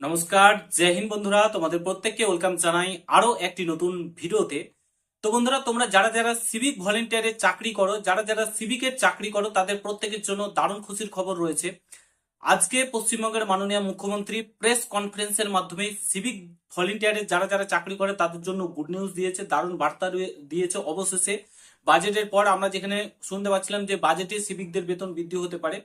নমস্কার, জয় হিন্দ বন্ধুরা, তোমাদের প্রত্যেককে ওয়েলকাম জানাই আরও একটি নতুন ভিডিওতে। তো বন্ধুরা, তোমরা যারা যারা সিভিক ভলেন্টিয়ারের চাকরি করো, যারা যারা সিভিকের চাকরি করো, তাদের প্রত্যেকের জন্য দারুণ খুশির খবর রয়েছে। আজকে পশ্চিমবঙ্গের মাননীয় মুখ্যমন্ত্রী প্রেস কনফারেন্সের মাধ্যমে সিভিক ভলেন্টিয়ারের যারা যারা চাকরি করে, তাদের জন্য গুড নিউজ দিয়েছে, দারুণ বার্তা দিয়েছে অবশেষে। বাজেটের পর আমরা যেখানে শুনতে পাচ্ছিলাম যে বাজেটে সিভিকদের বেতন বৃদ্ধি হতে পারে,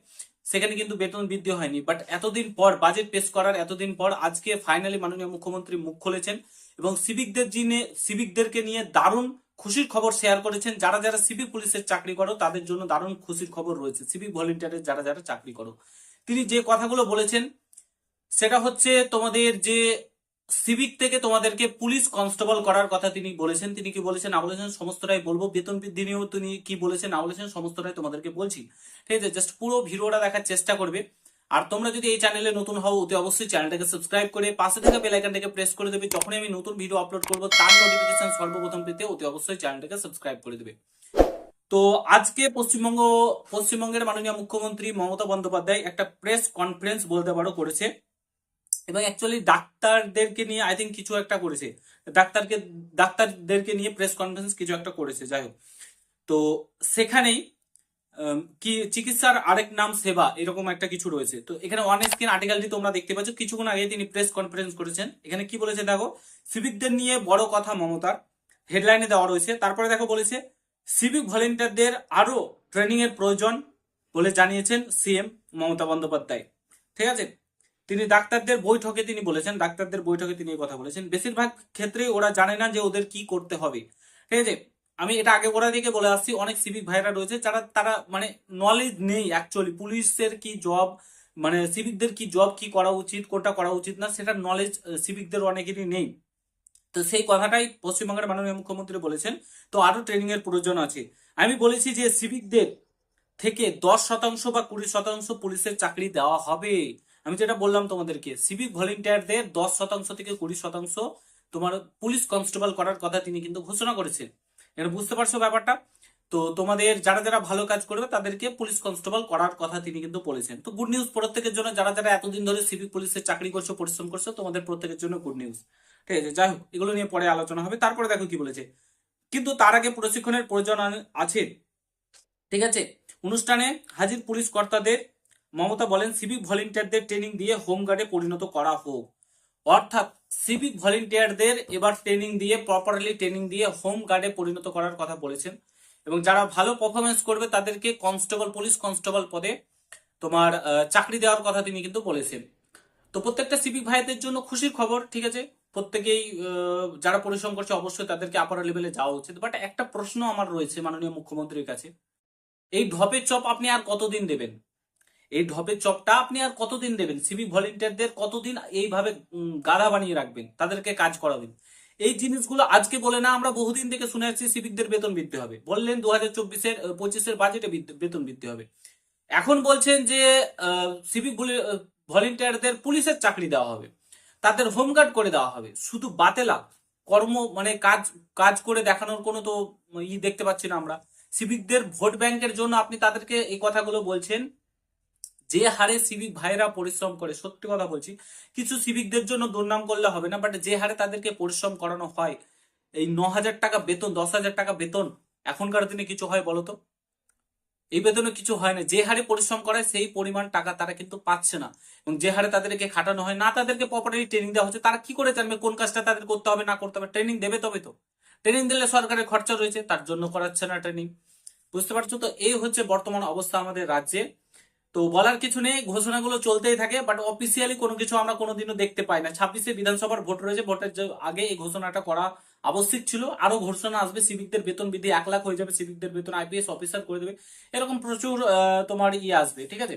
সেখানে কিন্তু বেতন বৃদ্ধি হয়নি। বাট এতদিন পর বাজেট পেশ করার এতদিন পর, আজকে ফাইনালি মাননীয় মুখ্যমন্ত্রী মুখ খুলেছেন এবং সিভিকদের যিনি সিভিকদেরকে নিয়ে দারুণ খুশির খবর শেয়ার করেছেন। যারা যারা সিভিক পুলিশের চাকরি করো, তাদের জন্য দারুণ খুশির খবর রয়েছে। সিভিক ভলেন্টিয়ারের যারা যারা চাকরি করো। তিনি যে কথাগুলো বলেছেন, সেটা হচ্ছে তোমাদের যে সিভিক থেকে তোমাদেরকে পুলিশ কনস্টেবল করার কথা তিনি বলেছেন, তিনি কি বলেছেন, না বলেছেন, সমস্তটাই বলব। বেতন বৃদ্ধি নিয়েও তিনি কি বলেছেন, না বলেছেন, সমস্তটাই তোমাদেরকে বলছি। ঠিক আছে? জাস্ট পুরো ভিডিওটা দেখার চেষ্টা করবে। আর তোমরা যদি এই চ্যানেলে নতুন হও, অতি অবশ্যই চ্যানেলটাকে সাবস্ক্রাইব করে পাশে থাকা বেল আইকনটাকে প্রেস করে দেবে। যখনই আমি নতুন ভিডিও আপলোড করব, তার নোটিফিকেশন সর্বপ্রথম পেতে অতি অবশ্যই চ্যানেলটাকে সাবস্ক্রাইব করে দেবে। তো আজকে পশ্চিমবঙ্গ, পশ্চিমবঙ্গের মাননীয় মুখ্যমন্ত্রী মমতা বন্দ্যোপাধ্যায় একটা প্রেস কনফারেন্স বলতে পারো করেছে। এবং অ্যাকচুয়ালি ডাক্তারদেরকে নিয়ে আই থিঙ্ক কিছু একটা করেছে। ডাক্তারকে, ডাক্তারদেরকে নিয়ে প্রেস কনফারেন্স কিছু একটা করেছে, যাই হোক। তো সেখানেই কি, চিকিৎসার আরেক নাম সেবা, এরকম একটা কিছু রয়েছে। তো এখানে ওয়ান স্ক্রিন আর্টিকেলটি তোমরা দেখতে পাচ্ছ। কিছুক্ষণ আগে তিনি প্রেস কনফারেন্স করেছেন। এখানে কি বলেছে দেখো? সিভিকদের নিয়ে বড় কথা মমতার। হেডলাইনে দেওয়া রয়েছে। তারপরে দেখো বলেছে সিভিক ভলেন্টিয়ারদের আরও ট্রেনিং এর প্রয়োজন বলে জানিয়েছেন সিএম মমতা বন্দ্যোপাধ্যায়। ঠিক আছে? তিনি ডাক্তারদের বৈঠকে তিনি বলেছেন, ডাক্তারদের বৈঠকে তিনি এই কথা বলেছেন। বেশিরভাগ ক্ষেত্রে ওরা জানে না যে ওদের কি করতে হবে। ঠিক আছে? আমি এটা আগে ওরা দিকে বলে আসছি। অনেক সিভিক ভাইরা রয়েছে, যারা, তারা মানে নলেজ নেই অ্যাকচুয়ালি পুলিশের কি জব মানে সিভিকদের কি জব কি করা উচিত, কোনটা করা উচিত না, সেটা নলেজ সিভিকদের অনেকেরই নেই। তো সেই কথাটাই পশ্চিমবঙ্গের মাননীয় মুখ্যমন্ত্রী বলেছেন। তো আরও ট্রেনিং এর প্রয়োজন আছে। আমি বলেছি যে সিভিকদের থেকে দশ শতাংশ বা কুড়ি শতাংশ পুলিশের চাকরি দেওয়া হবে। আমি যেটা বললাম তোমাদেরকে সিভিক ভলেন্টিয়ারদের দশ শতাংশ থেকে কুড়ি শতাংশ তোমার পুলিশ কনস্টেবল করার কথা তিনি কিন্তু ঘোষণা করেছেন। এটা বুঝতে পারছ ব্যাপারটা? তো তোমাদের যারা যারা ভালো কাজ করবে তাদেরকে পুলিশ কনস্টেবল করার কথা তিনি কিন্তু বলেছেন। তো গুড নিউজ প্রত্যেকের জন্য, যারা যারা এতদিন ধরে সিভিক পুলিশের চাকরি করছ, পরিশ্রম করছ, তোমাদের প্রত্যেকের জন্য গুড নিউজ ঠিক আছে, যাই হোক, এগুলো নিয়ে পরে আলোচনা হবে। তারপরে দেখো কি বলেছে। কিন্তু তার আগে প্রশিক্ষণের প্রয়োজন আছে। ঠিক আছে? অনুষ্ঠানে হাজির পুলিশ কর্তাদের মমতা বলেন সিভিক ভলেন্টিয়ারদের ট্রেনিং দিয়ে হোমগার্ডে পরিণত করা হোক। অর্থাৎ সিভিক ভলেন্টিয়ারদের এবার ট্রেনিং দিয়ে প্রপারলি ট্রেনিং দিয়ে হোম গার্ডে পরিণত করার কথা বলেছেন। এবং যারা ভালো পারফরমেন্স করবে, তাদেরকে কনস্টেবল পুলিশ কনস্টেবল পদে তোমার চাকরি দেওয়ার কথা তিনি কিন্তু বলেছেন। তো প্রত্যেকটা সিভিক ভাইদের জন্য খুশির খবর, ঠিক আছে? প্রত্যেকেই যারা পরিশ্রম করছে, অবশ্যই তাদেরকে আপার লেভেলে যাওয়া উচিত। বাট একটা প্রশ্ন আমার রয়েছে মাননীয় মুখ্যমন্ত্রীর কাছে। এই ঢপের চপ আপনি আর কতদিন দেবেন? এই ঢপের চপটা আপনি আর কতদিন দেবেন? সিভিক ভলেন্টিয়ারদের কতদিন এইভাবে গাধা বানিয়ে রাখবেন? তাদেরকে কাজ করাবেন। এই জিনিসগুলো আজকে বলে না, আমরা বহুদিন থেকে শুনে আসছি সিভিকদের বেতন বৃদ্ধি হবে। বললেন দু হাজার চব্বিশের পঁচিশের বাজেটে বেতন বৃদ্ধি হবে। এখন বলছেন যে সিভিক ভলেন্টিয়ারদের পুলিশের চাকরি দেওয়া হবে। তাদের হোমগার্ড করে দেওয়া হবে। শুধু বাতেলা, কর্ম মানে কাজ কাজ করে দেখানোর কোনো তো, ই দেখতে পাচ্ছি না আমরা। সিভিকদের ভোট ব্যাংকের জন্য আপনি তাদেরকে এই কথাগুলো বলছেন। যে হারে সিভিক ভাইরা পরিশ্রম করে, সত্যি কথা বলছি, কিছু সিভিকদের জন্য দুর্নাম করলে হবে না বাট যে হারে তাদেরকে পরিশ্রম করানো হয়, এই ন হাজার টাকা বেতন দশ হাজার টাকা বেতন, এখনকার দিনে কিছু হয় বলতো এই বেতনে কিছু হয় না, যে হারে পরিশ্রম করায় সেই পরিমাণ টাকা তারা কিন্তু পাচ্ছে না, এবং যে হারে তাদেরকে খাটানো হয়, না তাদেরকে প্রপারলি ট্রেনিং দেওয়া হচ্ছে, তারা কি করে জানবে কোন কাজটা তাদের করতে হবে, না করতে হবে ট্রেনিং দেবে তবে তো। ট্রেনিং দিলে সরকারের খরচা রয়েছে, তার জন্য করাচ্ছে না ট্রেনিং বুঝতে পারছ তো? এই হচ্ছে বর্তমান অবস্থা আমাদের রাজ্যে। তো বলার কিছু নেই, ঘোষণাগুলো চলতেই থাকে বাট অফিসিয়ালি কোনো কিছু আমরা কোনোদিনও দেখতে পাই না। ছাব্বিশে বিধানসভার ভোট রয়েছে, ভোটের আগে এই ঘোষণাটা করা আবশ্যিক ছিল। আরও ঘোষণা আসবে সিভিকদের বেতন বৃদ্ধি এক লাখ হয়ে যাবে সিভিকদের বেতন আইপিএস অফিসার করে দেবে। এরকম প্রচুর তোমার ইয়ে আসবে, ঠিক আছে?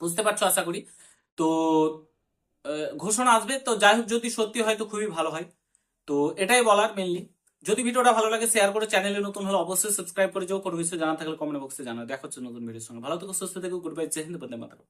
বুঝতে পারছ আশা করি? তো ঘোষণা আসবে, তো যাই হোক, যদি সত্যি হয় তো খুবই ভালো হয়। তো এটাই বলার মেনলি যদি ভিডিওটা ভালো লাগে শেয়ার করে চ্যানেলে নতুন হলে অবশ্যই সাবস্ক্রাইব করে যাও। কোনো কিছু জানা থাকলে কমেন্ট বক্সে জানাও। দেখা হচ্ছে নতুন ভিডিওর সঙ্গে। ভালো থেকো, সুস্থ থেকো গুড বাই জয় হিন্দ, বন্দে মাতারম।